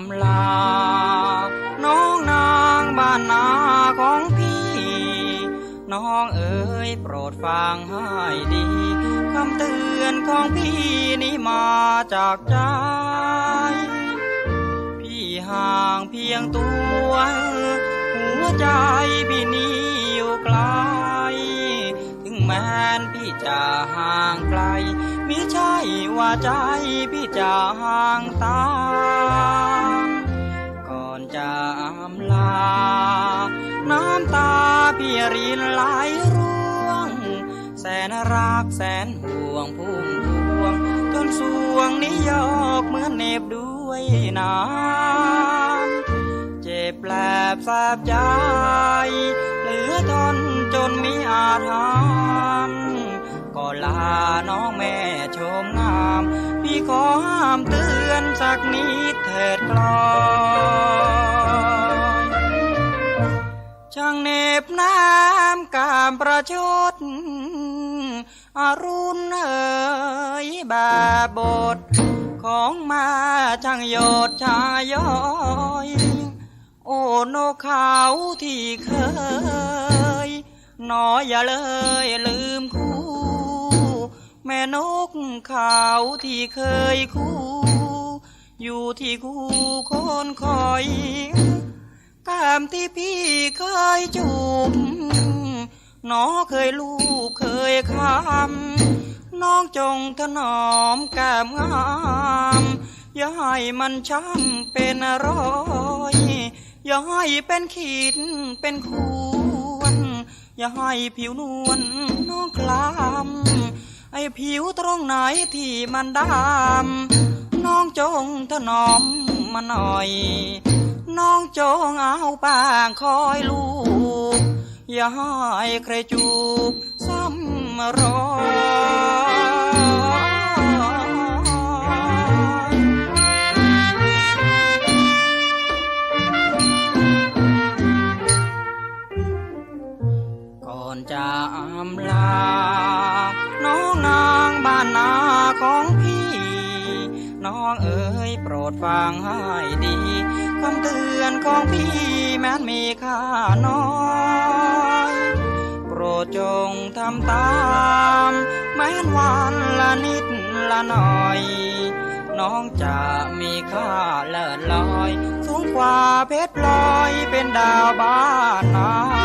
ำลา น้องนางบ้านนาของพี่ น้องเอ๋ยโปรดฟังให้ดีคำเตือนของพี่นี้มาจากใจ พี่ห่างเพียงตัว หัวใจพี่นี้อยู่ไกล ถึงแม้นพี่จะห่างไกลมิใช่ว่าใจพี่จะห่างตา จะอำลา น้ำตาพี่รินไหลร่วง แสนรักแสนห่วงพุ่มพวง จนสวงนี้ยอกเหมือนเหน็บด้วยน้ำเจ็บแปลบแสบใจ เหลือทนจนมีอาถรรพ์ก็ลาน้องแม่ชมงาม พี่ขอห้ามตือ นสักนิดเถิดกลอยช่างเน็บน้ำกามประชดอรุณเอ๋ยบบบท ของมาช่างโยดชายย้อยโอ้นกเขาที่เคยหนออย่าเลยลืมคู่ แม่นกเขาที่เคยคู่ อยู่ที่คู่คนคอยกามที่พี่เคยจูบหนอเคยลูบเคยคำน้องจงถนอมแก้มงามอย่าให้มันช้ำเป็นรอยอย่าให้เป็นขีดเป็นควรอย่าให้ผิวนวลน้องคลำไอ้ผิวตรงไหนที่มันดำ ถนอมมาหน่อย น้องจงเอาปางคอยลูก อย่าให้ใครจูบซ้ำรอย ก่อนจะอำลา น้องนางบ้านนาของพี่ น้องเอ๋ยโปรดฟังให้ดีคำเตือนของพี่แม้นมีค่าน้อยโปรดจงทำตาม แม้นวันละนิดละหน่อย น้องจะมีค่าเลิศลอย สูงกว่าเพชรลอยเป็นดาวบ้านนา